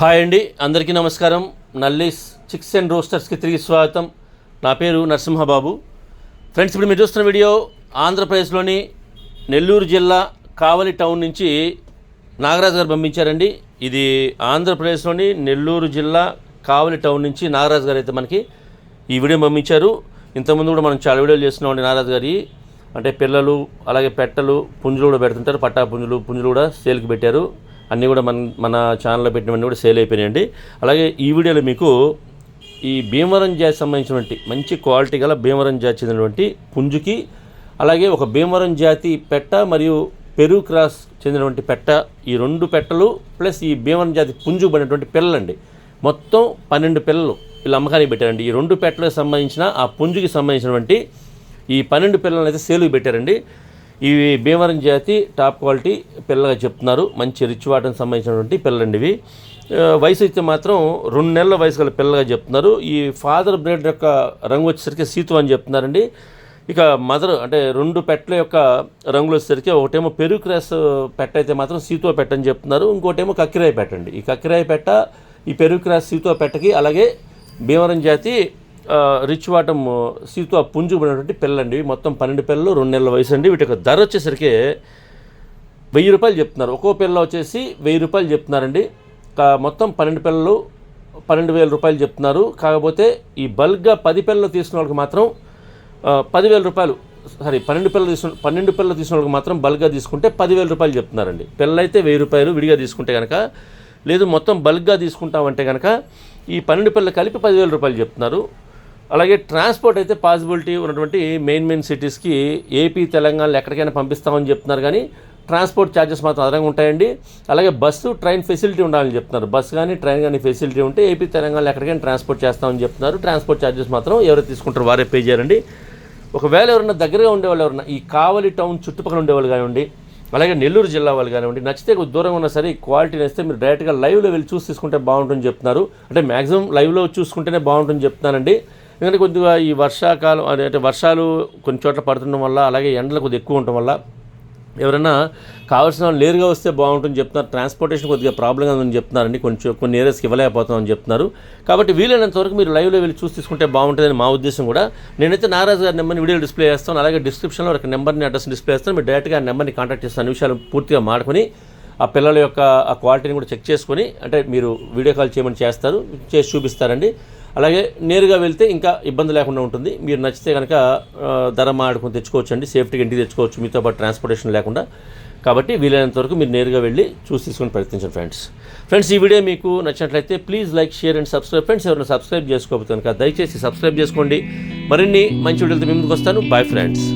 Hi అండి అందరికీ నమస్కారం. నల్లీస్ చిక్స్ అండ్ రోస్టర్స్కి తిరిగి స్వాగతం. నా పేరు నరసింహబాబు. ఫ్రెండ్స్ ఇప్పుడు మీరు చూస్తున్న వీడియో ఆంధ్రప్రదేశ్లోని నెల్లూరు జిల్లా కావలి టౌన్ నుంచి నాగరాజు గారు పంపించారండి. ఇది ఆంధ్రప్రదేశ్లోని నెల్లూరు జిల్లా కావలి టౌన్ నుంచి నాగరాజు గారు అయితే మనకి ఈ వీడియో పంపించారు. ఇంతకుముందు కూడా మనం చాలా వీడియోలు చేస్తున్నామండి నాగరాజు గారి. అంటే పిల్లలు అలాగే పెట్టలు పుంజులు కూడా పెడుతుంటారు. పట్టా పుంజులు పుంజులు కూడా సేల్కి పెట్టారు. అన్నీ కూడా మన మన ఛానల్లో పెట్టినవన్నీ కూడా సేల్ అయిపోయినాయండి. అలాగే ఈ వీడియోలో మీకు ఈ భీమవరం జాతి సంబంధించినటువంటి మంచి క్వాలిటీ గల భీమవరం జాతి చెందినటువంటి పుంజుకి అలాగే ఒక భీమవరం జాతి పెట్ట మరియు పెరు క్రాస్ చెందినటువంటి పెట్ట ఈ రెండు పెట్టలు ప్లస్ ఈ భీమవరం జాతి పుంజు పడినటువంటి పిల్లలండి. మొత్తం పన్నెండు పిల్లలు వీళ్ళు అమ్మకానికి పెట్టారండి. ఈ రెండు పెట్టలకు సంబంధించిన ఆ పుంజుకి సంబంధించినటువంటి ఈ పన్నెండు పిల్లల్ని అయితే సేలుకి పెట్టారండి. ఇవి భీమవరం జాతి టాప్ క్వాలిటీ పిల్లగా చెప్తున్నారు. మంచి రిచ్ వాటర్కి సంబంధించినటువంటి పిల్లలండి ఇవి. వయసు అయితే మాత్రం రెండు నెలల వయసు గల పిల్లగా చెప్తున్నారు. ఈ ఫాదర్ బ్రేడ్ యొక్క రంగు వచ్చేసరికి సీతు అని చెప్తున్నారండి. ఇక మదర్ అంటే రెండు పెట్టల యొక్క రంగులు వచ్చేసరికి ఒకటేమో పెరుగు క్రాస్ పెట్ట అయితే మాత్రం సీతో పెట్ట అని చెప్తున్నారు. ఇంకోటేమో కక్కిరాయి పెట్టండి. ఈ కక్కిరాయి పెట్ట ఈ పెరుగు క్రాస్ సీతో పెట్టకి అలాగే భీమవరం జాతి రిచ్ వాటం సీతో పుంజు పడినటువంటి పిల్లండి. మొత్తం పన్నెండు పిల్లలు రెండు నెలల వయసు అండి వీటి యొక్క ధర వచ్చేసరికి వెయ్యి రూపాయలు చెప్తున్నారు. ఒక్కో పిల్ల వచ్చేసి వెయ్యి రూపాయలు చెప్తున్నారండి. మొత్తం పన్నెండు పిల్లలు పన్నెండు వేల రూపాయలు చెప్తున్నారు. కాకపోతే ఈ బల్క్గా పది పిల్లలు తీసుకున్న వాళ్ళకి మాత్రం పదివేల రూపాయలు సారీ పన్నెండు పిల్లలు తీసుకున్న పన్నెండు పిల్లలు తీసుకున్న వాళ్ళకి మాత్రం బల్క్గా తీసుకుంటే పదివేల రూపాయలు చెప్తున్నారండి. పిల్లలైతే వెయ్యి రూపాయలు విడిగా తీసుకుంటే కనుక లేదు మొత్తం బల్క్గా తీసుకుంటామంటే కనుక ఈ పన్నెండు పిల్లలు కలిపి పదివేల రూపాయలు చెప్తున్నారు. అలాగే ట్రాన్స్పోర్ట్ అయితే పాసిబిలిటీ ఉన్నటువంటి మెయిన్ మెయిన్ సిటీస్కి ఏపీ తెలంగాణలో ఎక్కడికైనా పంపిస్తామని చెప్తున్నారు కానీ ట్రాన్స్పోర్ట్ ఛార్జెస్ మాత్రం అదనంగా ఉంటాయండి. అలాగే బస్సు ట్రైన్ ఫెసిలిటీ ఉండాలని చెప్తున్నారు. బస్సు కానీ ట్రైన్ కానీ ఫెసిలిటీ ఉంటే ఏపీ తెలంగాణలో ఎక్కడికైనా ట్రాన్స్పోర్ట్ చేస్తామని చెప్తున్నారు. ట్రాన్స్పోర్ట్ ఛార్జెస్ మాత్రం ఎవరు తీసుకుంటారో వారే పే చేయాలండి. ఒకవేళ ఎవరైనా దగ్గరగా ఉండేవాళ్ళు ఎవరైనా ఈ కావలి టౌన్ చుట్టుపక్కల ఉండేవాళ్ళు కానివ్వండి అలాగే నెల్లూరు జిల్లా వాళ్ళు కానివ్వండి నచ్చితే దూరంగా ఉన్నా సరే ఈ క్వాలిటీ నేస్తే మీరు డైరెక్ట్గా లైవ్లో వెళ్ళి చూసి తీసుకుంటే బాగుంటుందని చెప్తున్నారు. అంటే మ్యాక్సిమం లైవ్లో చూసుకుంటేనే బాగుంటుందని చెప్తున్నానండి. ఎందుకంటే కొద్దిగా ఈ వర్షాకాలం అదే అంటే వర్షాలు కొన్ని చోట్ల పడుతుండడం వల్ల అలాగే ఎండలు కొద్దిగా ఎక్కువ ఉండటం వల్ల ఎవరైనా కావాల్సిన వాళ్ళు నేరుగా వస్తే బాగుంటుందని చెప్తున్నారు. ట్రాన్స్పోర్టేషన్ కొద్దిగా ప్రాబ్లంగా ఉందని చెప్తున్నారండి. కొంచెం కొన్ని ఏరియాస్కి ఇవ్వలేకపోతామని చెప్తున్నారు. కాబట్టి వీలైనంత వరకు మీరు లైవ్లో వెళ్ళి చూసి తీసుకుంటే బాగుంటుందని మా ఉద్దేశం కూడా. నేనైతే నాగరాజు గారి నెంబర్ని వీడియో డిస్ప్లే చేస్తాను. అలాగే డిస్క్రిప్షన్లో ఒక నెంబర్ని అడ్రస్ డిస్ప్లే చేస్తాను. మీరు డైరెక్ట్గా ఆ నెంబర్ని కాంటాక్ట్ చేస్తాను అన్ని విషయాలు పూర్తిగా మాడుకొని ఆ పిల్లల యొక్క ఆ క్వాలిటీని కూడా చెక్ చేసుకొని అంటే మీరు వీడియో కాల్ చేయమని చేస్తారు. చేసి చూపిస్తారండి. అలాగే నేరుగా వెళ్తే ఇంకా ఇబ్బంది లేకుండా ఉంటుంది. మీరు నచ్చితే కనుక ధర మాడుకుని తెచ్చుకోవచ్చు అండి సేఫ్టీగా ఇంటికి తెచ్చుకోవచ్చు. మీతో పాటు ట్రాన్స్పోర్టేషన్ లేకుండా. కాబట్టి వీలైనంత వరకు మీరు నేరుగా వెళ్ళి చూసి తీసుకొని ప్రయత్నించండి ఫ్రెండ్స్. ఫ్రెండ్స్ ఈ వీడియో మీకు నచ్చినట్లయితే please like share and subscribe. Friends ఎవరైనా సబ్స్క్రైబ్ చేసుకోకపోతే కనుక దయచేసి సబ్స్క్రైబ్ చేసుకోండి. మరిన్ని మంచి వీడియోలతో మీ ముందుకు వస్తాను. Bye friends